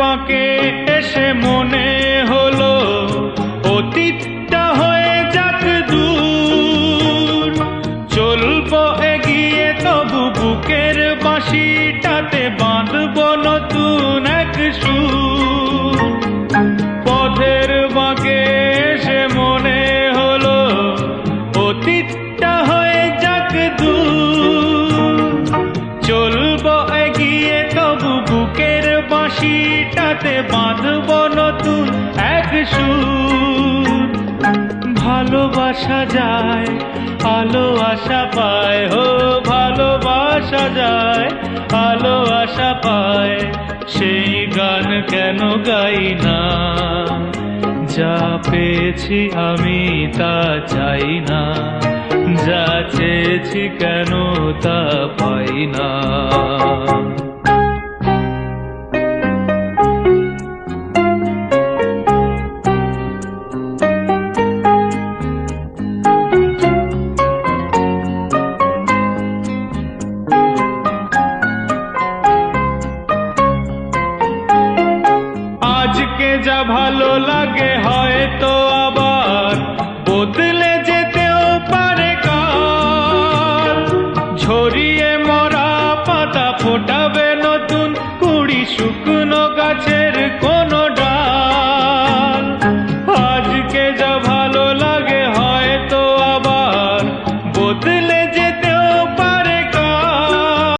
বাঁকে এসে মনে হলো, অতীতটা হয়ে যাক দূর। চলবো এগিয়ে, তবু বুকের বাঁশিটাতে বাঁধবো নতুন এক সুর। পথের বাঁকে এসে মনে হলো, অতীতটা হয়ে যাক দূর। বাঁশিটাতে বাঁধবো নতুন এক সুর। ভালোবাসা যায়, আলো আশা পায়, হো, ভালোবাসা যায়, আলো আশা পায়। সেই গান কেন গাই না? যা পেয়েছি আমি তা চাই না। যা চেয়েছি কেন তা পাই না। আমাকে যা ভালো লাগে হয়তো আবার বদলে যেতেও পারে কাল ঝরিয়ে মরা পাতা ফোটাবে নতুন কুড়ি শুকনো গাছের কোনো ডাল। আজকে যা ভালো লাগে হয়তো আবার বদলে যেতে